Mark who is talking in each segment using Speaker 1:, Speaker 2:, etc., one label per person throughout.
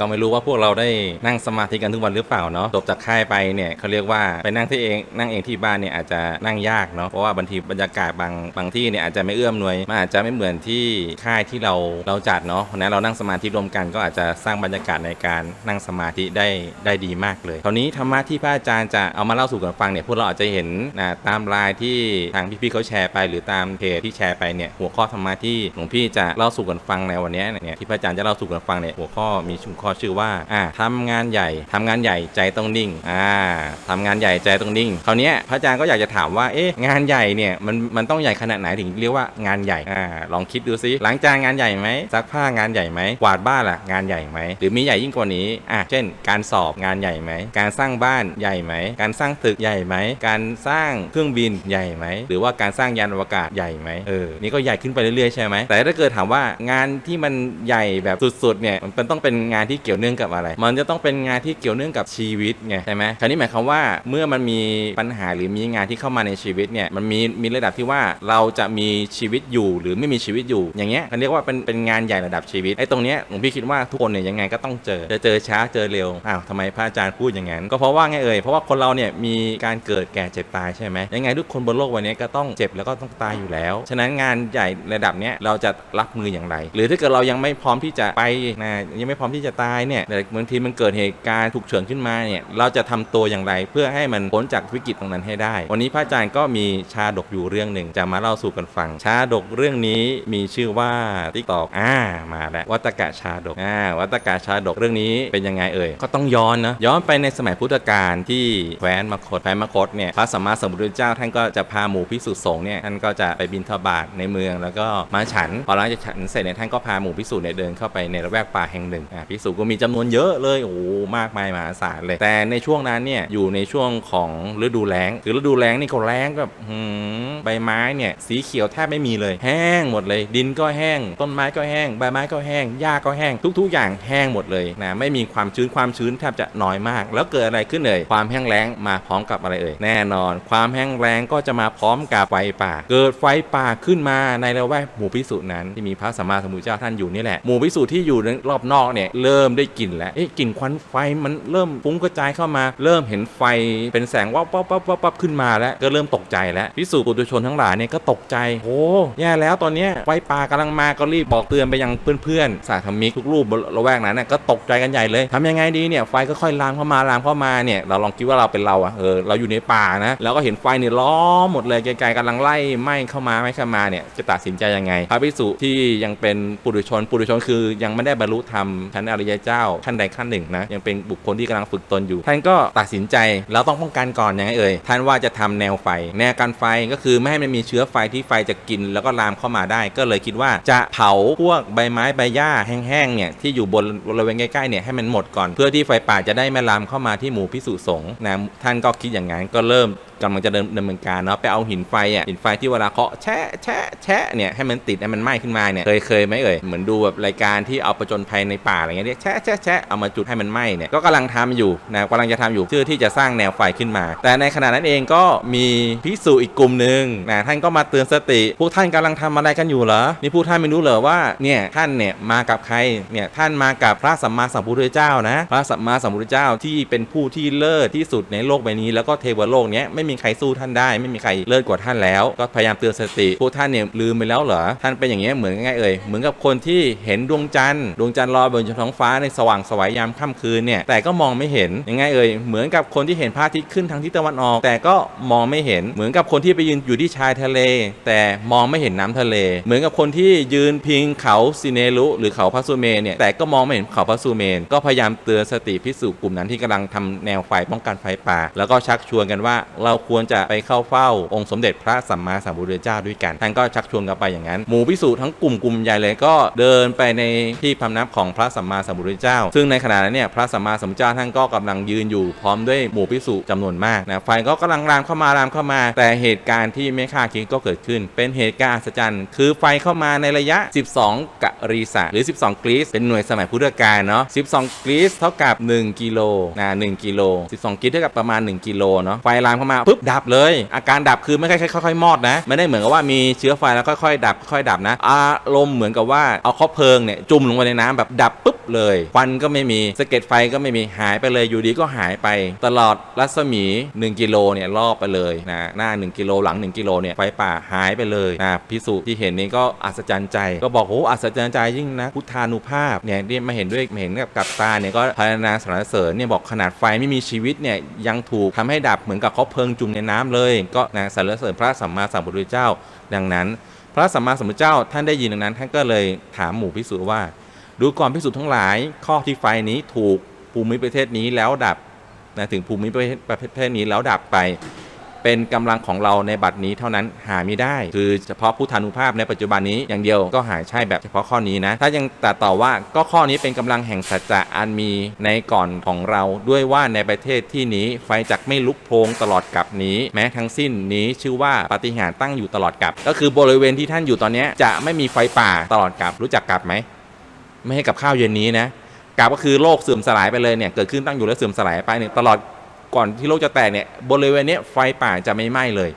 Speaker 1: ก็ไม่รู้ว่าพวกเราได้นั่งสมาธิกันทุกวันหรือเปล่าเนาะจบจากค่ายไปเนี่ยเขาเรียกว่าไปนั่งที่เองนั่งเองที่บ้านเนี่ยอาจจะนั่งยากเนาะเพราะว่าบางทีบรรยากาศบางบางที่เนี่ยอาจจะไม่เอื้อมหน่วยมันอาจจะไม่เหมือนที่ค่ายที่เราเราจัดเนาะเพราะนั้นเรานั่งสมาธิรวมกันก็อาจจะสร้างบรรยากาศในการนั่งสมาธิได้ได้ดีมากเลยคราวนี้ธรรมะที่พระอาจารย์จะเอามาเล่าสู่กันฟังเนี่ยพวกเราอาจจะเห็นนะตามไลน์ที่ทางพี่ๆเขาแชร์ไป หรือตามเพจที่แชร์ไปเนี่ยหัวข้อธรรมะที่หลวงพี่จะเล่าสู่กันฟังในวันนี้เนี่ยที่พระอาจารย์จะเล่าสู่กันฟังเนี่ยหัวข้อมีชุมข้อขอชื่อว่าอ่าทำงานใหญ่ทำงานใหญ่ใจต้องนิ่งอ่าทำงานใหญ่ใจต้องนิ่งคราวนี้พระอาจารย์ก็อยากจะถามว่าเอ๊ะงานใหญ่เนี่ยมันมันต้องใหญ่ขนาดไหนถึงเรียกว่างานใหญ่อ่าลองคิดดูซิล้างจานงานใหญ่ไหมซักผ้างานใหญ่ไหมกวาดบ้านล่ะงานใหญ่ไหมหรือมีใหญ่ยิ่งกว่านี้อะเช่น การสอบงานใหญ่ไหมการสร้างบ้านใหญ่ไหมการสร้างตึกใหญ่ไหมการสร้างเครื่องบินใหญ่ไหมหรือว่าการสร้างยานอวกาศใหญ่ไหมเออนี่ก็ใหญ่ขึ้นไปเรื่อยๆใช่ไหมแต่ถ้าเกิดถามว่างานที่มันใหญ่แบบสุดๆเนี่ยมันต้องเป็นงานที่เกี่ยวเนื่องกับอะไร มันจะต้องเป็นงานที่เกี่ยวเนื่องกับชีวิตไงใช่ไหมคราวนี้หมายความว่าเมื่อมันมีปัญหาหรือมีงานที่เข้ามาในชีวิตเนี่ยมันมีมีระดับที่ว่าเราจะมีชีวิตอยู่หรือไม่มีชีวิตอยู่ อย่างเงี้ยเขาเรียกว่าเป็นเป็นงานใหญ่ระดับชีวิตไอ้ตรงเนี้ยหลวงพี่คิดว่าทุกคนเนี่ยยังไงก็ต้องเจอจะเจอช้าเจอเร็วอ้าวทำไมพระอาจารย์พูดอย่างนั้นก็เพราะว่าไงเอ่ยเพราะว่าคนเราเนี่ยมีการเกิดแก่เจ็บตายใช่ไหมยังไงทุกคนบนโลกวันนี้ก็ต้องเจ็บแล้วก็ต้องตายอยู่แล้ว ฉะนั้นงานใหญ่ระดับเนี้ยเราจะรับมืออย่างไร หรือถ้าเกิดเรายังไม่พร้อมที่จะไปนะยังไม่พร้อมที่จะตายเนี่ยแต่บางทีมันเกิดเหตุการณ์ฉุกเฉินขึ้นมาเนี่ยเราจะทำตัวอย่างไร เพื่อให้มันพ้นจากวิกฤตตรงนั้นให้ได้ วันนี้พระอาจารย์ก็มีชาดกอยู่เรื่องหนึ่งจะมาเล่าสู่กันฟัง ชาดกเรื่องนี้มีชื่อว่าติ๊กตอกอ่ามาแล้ววัตกะชาดกอ่าวัตกะชาดกเรื่องนี้เป็นยังไงเอ่ยก็ต้องย้อนนะย้อนไปในสมัยพุทธกาลที่แคว้นมคตแคว้นมคตเนี่ยพระสัมมาสัมพุทธเจ้าท่านก็จะพาหมู่ภิกษุสงฆ์เนี่ยท่านก็จะไปบิณฑบาตในเมืองแล้วก็มาฉันพอหลังจากฉันเสร็จเนี่ยท่านก็พาหมู่ภิกษุเนี่ยเดินเข้าไปในระแวกป่าแห่งหนึ่งอ่าภิกษุก็มีจำนวนเยอะเลยโอ้โหมากมายมหาศาลเลย แต่ในช่วงนั้นเนี่ยอยู่ในช่วงของฤดูแล้งคือฤดูแล้งนี่เขาแล้งแบบหืมใบไม้เนี่ยสีเขียวแทบไม่มีเลย แห้งหมดเลย ดินก็แห้ง ต้นไม้ก็แห้ง ใบไม้ก็แห้งหญ้าก็แห้ง ทุก ๆ อย่างแห้งหมดเลยนะไม่มีความชื้นความชื้นแทบจะน้อยมาก แล้วเกิดอะไรขึ้นเลยความแห้งแล้งมาพร้อมกับอะไรเอ่ยแน่นอน ความแห้งแล้งก็จะมาพร้อมกับไฟป่า เกิดไฟป่าขึ้นมาในละแวกหมู่พิสุนั้นที่มีพระสัมมาสัมพุทธเจ้าท่านอยู่นี่แหละหมู่พิสุที่อยู่รอบนอกเนี่ยเริ่มริ่มได้กลิ่นแล้วเอ๊ะกลิ่นควันไฟมันเริ่มฟุ้งกระจายเข้ามา เริ่มเห็นไฟเป็นแสงวับวับวับวับวับขึ้นมาแล้วก็เริ่มตกใจแล้วพิสุปุถุชนทั้งหลายเนี่ยก็ตกใจโอ้แย่แล้วตอนนี้ไฟป่ากำลังมาก็รีบบอกเตือนไปยังเพื่อนๆสาธมิกทุกรูปบนละแวกนั้นน่ะก็ตกใจกันใหญ่เลยทำยังไงดีเนี่ยไฟก็ค่อยลามเข้ามาลามเข้ามาเนี่ยเราลองคิดว่าเราเป็นเราอะเออเราอยู่ในป่านะแล้วก็เห็นไฟเนี่ยล้อมหมดเลยไกลๆกำลังไล่ไหม้เข้ามาไหม้เข้ามาเนี่ยจะตัดสินใจยังไงพระภิกษุที่ยังเป็นปุถุชนปุถุชนคือยังไม่ได้บรรลุธรรมชั้นอริยเจ้าขั้นใดขั้นหนึ่งนะยังเป็นบุคคลที่กำลังฝึกตนอยู่ ท่านก็ตัดสินใจเราต้องป้องกันก่อนยังไงเอ่ยท่านว่าจะทำแนวไฟ แนวกันไฟก็คือไม่ให้มันมีเชื้อไฟที่ไฟจะกิน แล้วก็ลามเข้ามาได้ ก็เลยคิดว่าจะเผาพวกใบไม้ใบหญ้าแห้งๆเนี่ยที่อยู่บนบริเวณใกล้ๆเนี่ยให้มันหมดก่อน เพื่อที่ไฟป่าจะได้ไม่ลามเข้ามาที่หมู่พิสุสงฆ์นะท่านก็คิดอย่างนั้นก็เริ่มกำลังจะเดินดำเนินการเนาะไปเอาหินไฟอะหินไฟที่เวลาเคาะแชะแชะแชะเนี่ยให้มันติดให้มันไหม้ขึ้นมาเนี่ยเคยเคยไหมเอ่ยเหมือนดูแบบรายการที่เอาประจนภัยในป่าอะไรเงี้ยเนี่ยแชะแชะแชะเอามาจุดให้มันไหม้เนี่ยก็กำลังทำอยู่นะกำลังจะทำอยู่เพื่อที่จะสร้างแนวไฟขึ้นมา แต่ในขณะนั้นเองก็มีพิสูอีกกลุ่มหนึ่งนะท่านก็มาเตือนสติ พวกท่านกำลังทำอะไรกันอยู่เหรอนี่พวกท่านไม่รู้เหรอว่าเนี่ยท่านเนี่ยมากับใครเนี่ยท่านมากับพระสัมมาสัมพุทธเจ้านะพระสัมมาสัมพุทธเจ้าที่เป็นผู้ที่เลิศที่สุดในโลกใบนี้ แล้วก็เทวโลกเนี้ยไม่มีใครสู้ท่านได้ ไม่มีใครเลิศกว่าท่านแล้ว ก็พยายามเตือนสติ พวกท่านเนี่ยลืมไปแล้วเหรอท่านเป็นอย่างเงี้ยเหมือนไงเอ่ยเหมือนกับคนที่เห็นดวงจันทร์ดวงจันทร์ลอยบนท้องฟ้าในสว่างสวยยามค่ำคืนเนี่ยแต่ก็มองไม่เห็นยังไงเอ่ยเหมือนกับคนที่เห็นพระอาทิตย์ขึ้นทางทิศตะวันออก แต่ก็มองไม่เห็นเหมือนกับคนที่ไปยืนอยู่ที่ชายทะเล แต่มองไม่เห็นน้ำทะเล เหมือนกับคนที่ยืนพิงเขาซิเนรุหรือเขาพระสุเมนเนี่ยแต่ก็มองไม่เห็นเขาพระสุเมน ก็พยายามเตือนสติพิสูจกลุ่มนั้นที่กำลังทำแนวไฟป้องกันไฟป่า แล้วก็ชักชวนกันว่าเราควรจะไปเข้าเฝ้าองค์สมเด็จพระสัมมาสัมพุทธเจ้าด้วยกันท่านก็ชักชวนกันไปอย่างนั้น หมู่พิสูจทั้งกลุ่มกลุ่มใหญ่เลยก็เดินไปในที่พำนักของพระสัมมาสัมพุทธเจ้า ซึ่งในขณะนั้นเนี่ยพระสัมมาสัมพุทธเจ้าท่านก็กำลังยืนอยู่พร้อมด้วยหมู่พิสูจจำนวนมากนะไฟก็กำลังรามเข้ามารามเข้ามา แต่เหตุการณ์ที่ไม่คาดคิดก็เกิดขึ้น เป็นเหตุการณ์อัศจรรย์ คือไฟเข้ามาในระยะ 12กะรีสะหรือ 12 กรีซเป็นหน่วยสมัยพุทธกาลเนาะ12 กรีซเท่ากับ 1กิโลนะ1กิโล12 กรีซเท่ากับประมาณ 1กิโลเนาะไฟลามเข้ามาปุ๊บดับเลย อาการดับคือไม่ใช่ค่อยๆมอดนะไม่ได้เหมือนกับว่ามีเชื้อไฟแล้วค่อยๆดับค่อยๆดับนะอารมณ์เหมือนกับว่าเอาข้อเพลิงเนี่ยจุ่มลงไปในน้ำแบบดับปุ๊บ เลยควันก็ไม่มีสะเก็ดไฟก็ไม่มีหายไปเลยอยู่ดีก็หายไป ตลอดรัศมี 1 กิโลเนี่ยรอบไปเลยนะหน้า 1 กิโลหลัง 1 กิโลเนี่ยไฟป่าหายไปเลยนะพิสุที่เห็นนี่ก็อัศจรรย์ใจ ก็บอกโอ้อัศจรรย์ใจยิ่งนะพุทธานุภาพเนี่ยที่มาเห็นด้วยเห็นกับกับตาเนี่ยก็พารณนาสรรเสริญเนี่ยบอกขนาดไฟไม่มีชีวิตเนี่ยยังถูกทำให้ดับเหมือนกับเขาเพลิงจุ่มในน้ำเลย ก็นะสรรเสริญพระสัมมาสัมพุทธเจ้า ดังนั้น พระสัมมาสัมพุทธเจ้าท่านได้ยินดังนั้น ท่านก็เลยถามหมู่พิสุว่า ดูก่อนพิสุทั้งหลาย ข้อที่ไฟนี้ถูกภูมิประเทศนี้แล้วดับนะถึงภูมิประเทศประเทศนี้แล้วดับไป เป็นกำลังของเราในบัดนี้เท่านั้นหาไม่ได้ คือเฉพาะพุทธานุภาพในปัจจุบันนี้อย่างเดียวก็หาใช่แบบเฉพาะข้อนี้นะ ถ้ายังตัดต่อว่าก็ข้อนี้เป็นกำลังแห่งสัจจะอันมีในก่อนของเราด้วยว่าในประเทศที่นี้ไฟจักไม่ลุกโพงตลอดกับนี้ แม้ทั้งสิ้นนี้ชื่อว่าปฏิหารตั้งอยู่ตลอดกับ ก็คือบริเวณที่ท่านอยู่ตอนนี้จะไม่มีไฟป่าตลอดกับรู้จักกับไหม ไม่ให้กับข้าวเย็นนี้นะกาบก็คือโลกเสื่อมสลายไปเลยเนี่ยเกิดขึ้นตั้งอยู่แล้วเสื่อมสลายไปเนี่ยตลอดก่อนที่โลกจะแตกเนี่ยบริเวณนี้ไฟป่าจะไม่ไหม้เลย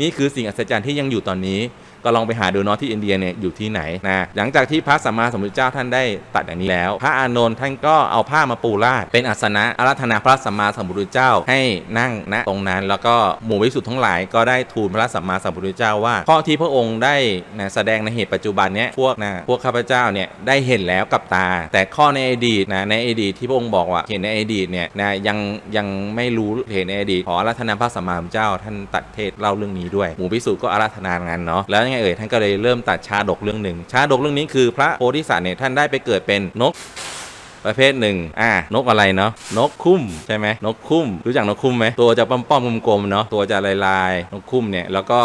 Speaker 1: นี่คือสิ่งอัศจรรย์ที่ยังอยู่ตอนนี้ ก็ลองไปหาดูเนาะที่อินเดียเนี่ยอยู่ที่ไหนนะหลังจากที่พระสัมมาสัมพุทธเจ้าท่านได้ตัดอย่างนี้แล้ว พระอานนท์ท่านก็เอาผ้ามาปูราดเป็นอาสนะอาราธนาพระสัมมาสัมพุทธเจ้าให้นั่งณตรงนั้น แล้วก็หมู่วิสุทธ์ทั้งหลายก็ได้ทูลพระสัมมาสัมพุทธเจ้าว่าข้อที่พระองค์ได้นะแสดงในเหตุปัจจุบันเนี้ยพวกนะพวกข้าพเจ้าเนี่ยได้เห็นแล้วกับตา แต่ข้อในอดีตนะในอดีตที่พระองค์บอกว่าเห็นในอดีตเนี่ยนะยังยังไม่รู้เห็นในอดีตขออาราธนาพระสัมมาสัมพุทธเจ้าท่านตัดเทศเล่าเรื่องนี้ด้วย หมู่พิสุทธ์ก็อาราธนางานเนาะแล้วยังไงเอ่ยท่านก็เลยเริ่มตัดชาดกเรื่องหนึ่งชาดกเรื่องนี้คือพระโพธิสัตว์เนี่ยท่านได้ไปเกิดเป็นนก ประเภทหนึ่งอ่านกอะไรเนาะนกคุ้มใช่ไหมนกคุ้มรู้จักนกคุ้มไหมตัวจะป้อมๆกลมๆเนาะตัวจะลายๆนกคุ้มเนี่ยแล้วก็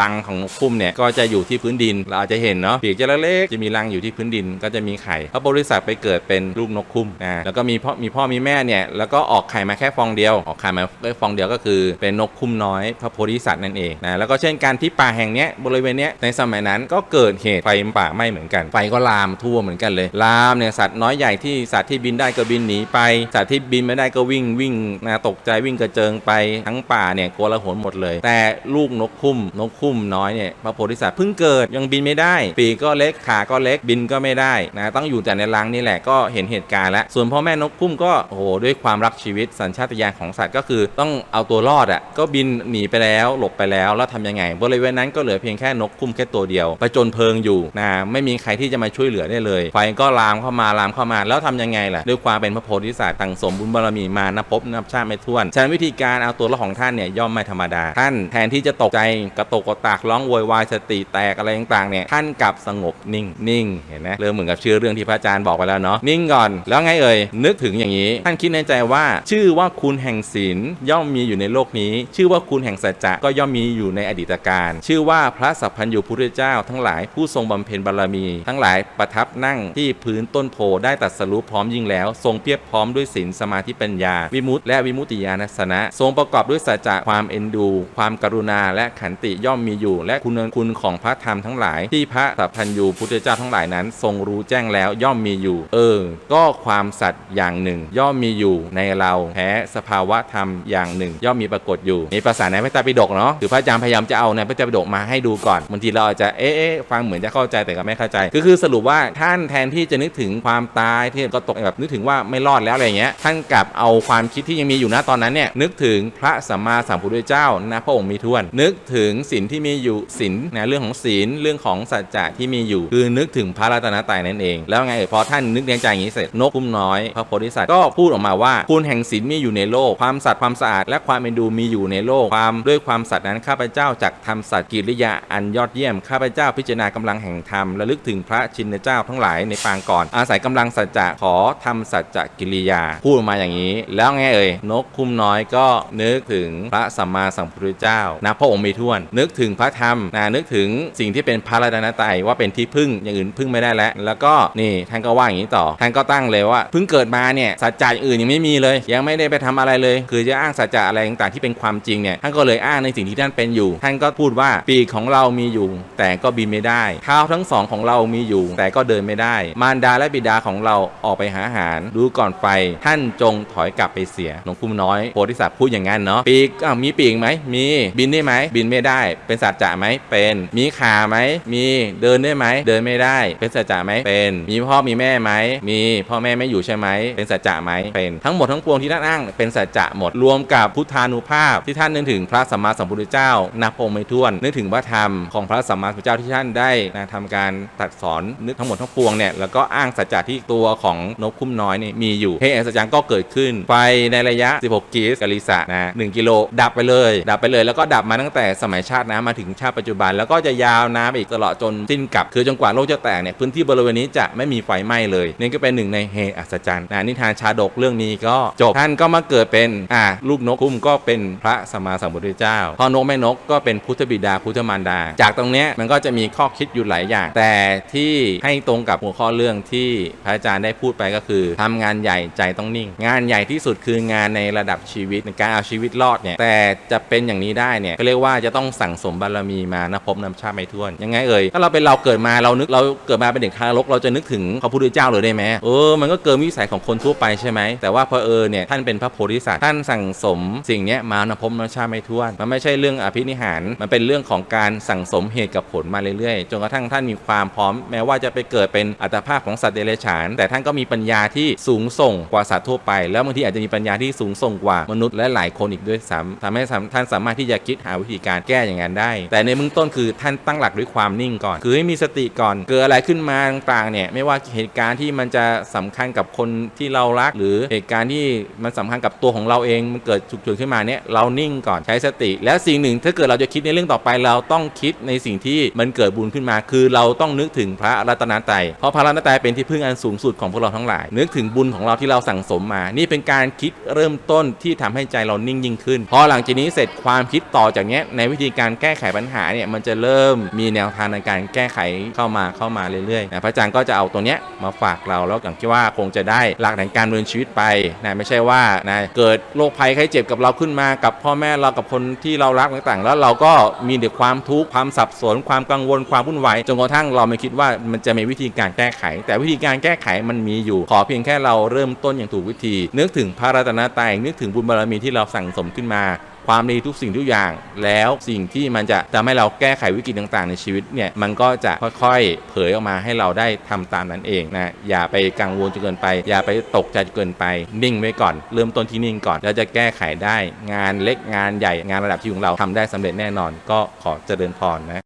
Speaker 1: รังของนกคุ้มเนี่ยก็จะอยู่ที่พื้นดินเราอาจจะเห็นเนาะปีกจะเล็กๆจะมีรังอยู่ที่พื้นดินก็จะมีไข่พระบริษัทไปเกิดเป็นลูกนกคุ้มอ่าแล้วก็มีพ่อมีพ่อมีแม่เนี่ยแล้วก็ออกไข่มาแค่ฟองเดียว ออกไข่มาแค่ฟองเดียวก็คือเป็นนกคุ้มน้อยพระโพธิสัตว์นั่นเองนะแล้วก็เช่นการที่ป่าแห่งเนี้ยบริเวณเนี้ยในสมัยนั้นก็เกิดเหตุไฟป่าไหม้เหมือนกันไฟก็ลามทั่วเหมือนกันเลยลามเนี่ยสัตว์น้อยใหญ่ที่สัตวที่บินได้ก็บินหนีไป สัตว์ที่บินไม่ได้ก็วิ่งวิ่งนะตกใจวิ่งกระเจิงไปทั้งป่าเนี่ยโกลาหลหมดเลย แต่ลูกนกคุ้มนกคุ้มน้อยเนี่ยพระโพธิสัตว์เพิ่งเกิดยังบินไม่ได้ ปีกก็เล็กขาก็เล็กบินก็ไม่ได้นะต้องอยู่แต่ในรังนี่แหละก็เห็นเหตุการณ์แล้วส่วนพ่อแม่นกคุ้มก็โอ้โหด้วยความรักชีวิตสัญชาตญาณของสัตว์ก็คือต้องเอาตัวรอดอะก็บินหนีไปแล้วหลบไปแล้วแล้วทำยังไงบริเวณนั้นก็เหลือเพียงแค่นกคุ้มแค่ตัวเดียวไปจนเพลิงอยู่นะไม่มีใครที่จะมาช่วยเหลือได้เลยไฟก็ลามเข้ามาลามเข้ามาแล้วทำยังไงล่ะด้วยความเป็นพระโพธิสัตว์ต่างสมบุญบารมีมานับพบนับชาติไม่ถ้วนฉะนั้นวิธีการเอาตัวรอดของท่านเนี่ยย่อมไม่ธรรมดา ท่านแทนที่จะตกใจกระตกกระตากร้องโวยวายสติแตกอะไรต่างๆเนี่ยท่านกลับสงบนิ่งนิ่งเห็นไหมเริ่มเหมือนกับชื่อเรื่องที่พระอาจารย์บอกไปแล้วเนาะนิ่งก่อนแล้วไงเอ่ยนึกถึงอย่างนี้ ท่านคิดในใจว่า ชื่อว่าคุณแห่งศีลย่อมมีอยู่ในโลกนี้ ชื่อว่าคุณแห่งสัจจะก็ย่อมมีอยู่ในอดีตการ ชื่อว่าพระสัพพัญญูพุทธเจ้า ทั้งหลายผู้ทรงบำเพ็ญบารมี ทั้งหลายประทับนั่งที่พื้นต้นโพได้ตัดสรุปพร้อมยิ่งแล้ว ทรงเพียบพร้อมด้วยศีลสมาธิปัญญา วิมุตติและวิมุตติญาณสนะ ทรงประกอบด้วยสัจจะความเอ็นดู ความกรุณาและขันติย่อมมีอยู่ และคุณคุณของพระธรรมทั้งหลาย ที่พระสัพพัญญูพุทธเจ้าทั้งหลายนั้น ทรงรู้แจ้งแล้วย่อมมีอยู่ เออ ก็ความสัตย์อย่างหนึ่ง ย่อมมีอยู่ในเราแพ้สภาวะธรรมอย่างหนึ่ง ย่อมมีปรากฏอยู่ในภาษาในพระไตรปิฎกเนาะคือพระอาจารย์พยายามจะเอาในพระไตรปิฎกมาให้ดูก่อนบางทีเราอาจจะเอ๊ะเอ๊ะฟังเหมือนจะเข้าใจแต่ก็ไม่เข้าใจ ก็คือสรุปว่าท่านแทนที่จะนึกถึงความตายที่ก็ตกแบบนึกถึงว่าไม่รอดแล้วอะไรเงี้ยท่านกลับเอาความคิดที่ยังมีอยู่นะตอนนั้นเนี่ยนึกถึงพระสัมมาสัมพุทธเจ้านะพระองค์มีทวน นึกถึงศีลที่มีอยู่ศีลนะเรื่องของศีลเรื่องของสัจจะที่มีอยู่ คือนึกถึงพระรัตนตรัยนั่นเอง แล้วไงเอ่ยพอท่านนึกในใจอย่างนี้เสร็จนกคุ้มน้อย พระโพธิสัตว์ก็พูดออกมาว่าคุณแห่งศีลมีอยู่ในโลก ความสัตย์ความสะอาด และความเป็นดูมีอยู่ในโลกความด้วยความสัตย์นั้นข้าพเจ้าจักทำสัตย์กิริยาอันยอดเยี่ยมข้าพเจ้าพิจารณากำลังแห่งธรรมระลึกถึงพระชินเจ้าทั้งหลายในปางก่อนอาศัยกำลังสัจจะขอทำสัจจกิริยา พูดมาอย่างนี้ แล้วไงเอ่ยนกคุ้มน้อยก็นึกถึงพระสัมมาสัมพุทธเจ้านะพระองค์มีท้วน นึกถึงพระธรรมนะนึกถึงสิ่งที่เป็นพระรัตนตรัยว่าเป็นที่พึ่งอย่างอื่นพึ่งไม่ได้แล้ว แล้วก็นี่ท่านก็ว่าอย่างนี้ต่อท่านก็ตั้งเลยว่าเพิ่งเกิดมาเนี่ยสัจจะอื่นยังไม่มีเลย ยังไม่ได้ไปทำอะไรเลย คือจะอ้างสัจจะอะไรต่างๆที่เป็นความจริงเนี่ยท่านก็เลยอ้างในสิ่งที่ท่านเป็นอยู่ ท่านก็พูดว่าปีกของเรามีอยู่ แต่ก็บินไม่ได้เท้าทั้งสองของเรามีอยู่ แต่ก็เดินไม่ได้ มารดาและบิดาของเราออกไปหาอาหาร ดูก่อนไปท่านจงถอยกลับไปเสียหลวงปู่น้อยโพธิสัตว์พูดอย่างนั้นเนาะปีกอ้าวมีปีกไหมมีบินได้ไหมบินไม่ได้ เป็นสัจจะไหมเป็นมีขาไหมมีเดินได้ไหมเดินไม่ได้ เป็นสัจจะไหมเป็นมีพ่อมีแม่ไหมมีพ่อแม่ไม่อยู่ใช่ไหมเป็นสัจจะไหมเป็นทั้งหมดทั้งปวงที่ท่านอ้างเป็นสัจจะหมดรวมกับพุทธานุภาพที่ท่านนึกถึงพระสัมมาสัมพุทธเจ้านับองค์ไม่ถ้วนนึกถึงพระธรรมของพระสัมมาสัมพุทธเจ้าที่ท่านได้นะทำการตัดสอนนึกทั้งหมดทั้งปวงเนี่ยแล้วก็อ้างสัจจะที่ตัวของนกคุ้มน้อยเนี่ยมีอยู่เฮอัศจรรย์ก็เกิดขึ้น ไฟในระยะ 16 กิสกลิสะนะ1กิโลดับไปเลย ดับไปเลยแล้วก็ดับมาตั้งแต่สมัยชาติน้ำมาถึงชาติปัจจุบัน แล้วก็จะยาวน้ำไปอีกตลอดจนสิ้นกับ คือจนกว่าโลกจะแตกเนี่ยพื้นที่บริเวณนี้จะไม่มีไฟไหม้เลย นี่ก็เป็นหนึ่งในเฮอัศจรรย์นะนิทานชาดกเรื่องนี้ก็จบท่านก็มาเกิดเป็นอ่าลูกนกคุ้มก็เป็นพระสัมมาสัมพุทธเจ้าพ่อนกแม่นกก็เป็นพุทธบิดาพุทธมารดา จากตรงเนี้ยมันก็จะมีข้อคิดอยู่หลายอย่าง แต่ที่ให้ตรงกับหัวข้อเรื่องที่พระอาจารย์ได้พูดไปก็คือทำงานใหญ่ใจต้องนิ่ง งานใหญ่ที่สุดคืองานในระดับชีวิตในการเอาชีวิตรอดเนี่ยแต่จะเป็นอย่างนี้ได้เนี่ยก็เรียกว่าจะต้องสั่งสมบารมีมานะพบนำชาติไม่ท้วน ยังไงเอ่ยถ้าเราเป็นเราเกิดมาเรานึกเราเกิดมาเป็นเด็กทารกเราจะนึกถึงพระพุทธเจ้าเลยได้ไหมเออมันก็เกินวิสัยของคนทั่วไปใช่ไหมแต่ว่าพอเออเนี่ยท่านเป็นพระโพธิสัตว์ท่านสั่งสมสิ่งเนี้ยมานะพบนำชาติไม่ท้วน มันไม่ใช่เรื่องอภินิหาร มันเป็นเรื่องของการสั่งสมเหตุกับผลมาเรื่อยๆจนกระทั่งท่านมีความพร้อม แม้ว่าจะไปเกิดเป็นอัตภาพของสัตว์เดรัจฉาน แต่ท่านก็มีปัญปัญญาที่สูงส่งกว่าสัตว์ทั่วไป แล้วบางทีอาจจะมีปัญญาที่สูงส่งกว่ามนุษย์และหลายคนอีกด้วยซ้ำทำให้ท่านสามารถที่จะคิดหาวิธีการแก้อย่างนั้นได้ แต่ในเบื้องต้นคือท่านตั้งหลักด้วยความนิ่งก่อน คือให้มีสติก่อน เกิดอะไรขึ้นมาต่างๆเนี่ยไม่ว่าเหตุการณ์ที่มันจะสำคัญกับคนที่เรารัก หรือเหตุการณ์ที่มันสำคัญกับตัวของเราเองมันเกิดฉุกเฉินขึ้นมาเนี่ยเรานิ่งก่อนใช้สติ แล้วสิ่งหนึ่งถ้าเกิดเราจะคิดในเรื่องต่อไปเราต้องคิดในสิ่งที่มันเกิดบุญขึ้นมา คือเราต้องนึกถึงพระรัตนตรัยเพราะพระรัตนตรัยเป็นที่พึ่งอันสูงสุดของพวกเราทั้งหลาย นึกถึงบุญของเราที่เราสั่งสมมา นี่เป็นการคิดเริ่มต้นที่ทำให้ใจเรานิ่งยิ่งขึ้น พอหลังจากนี้เสร็จความคิดต่อจากเนี้ยในวิธีการแก้ไขปัญหาเนี่ยมันจะเริ่มมีแนวทางในการแก้ไขเข้ามาเข้ามาเรื่อยๆนะพระอาจารย์ก็จะเอาตัวเนี้ยมาฝากเราแล้วอย่างที่ว่าคงจะได้หลักแห่งการดำเนินชีวิตไปนะไม่ใช่ว่านะเกิดโรคภัยไข้เจ็บกับเราขึ้นมากับพ่อแม่เรากับคนที่เรารักต่างๆ แล้วเราก็มีแต่ความทุกข์ความสับสนความกังวลความวุ่นวายจนกระทั่งเราไม่คิดว่ามันจะมีวิธีการแก้ไข แต่วิธีการแก้ไขมันมีอยู่ ขอเพียงแค่เราเริ่มต้นอย่างถูกวิธี นึกถึงพระรัตนตรัยนึกถึงบุญบารมีที่เราสั่งสมขึ้นมา ความดีทุกสิ่งทุกอย่าง แล้วสิ่งที่มันจะทำให้เราแก้ไขวิกฤตต่างๆ ในชีวิตเนี่ยมันก็จะค่อยๆ เผยออกมาให้เราได้ทำตามนั้นเองนะอย่าไปกังวลจนเกินไป อย่าไปตกใจจนเกินไป นิ่งไว้ก่อน เริ่มต้นที่นิ่งก่อนแล้วจะแก้ไขได้ งานเล็กงานใหญ่งานระดับที่ของเราทำได้สำเร็จแน่นอน ก็ขอเจริญพรนะ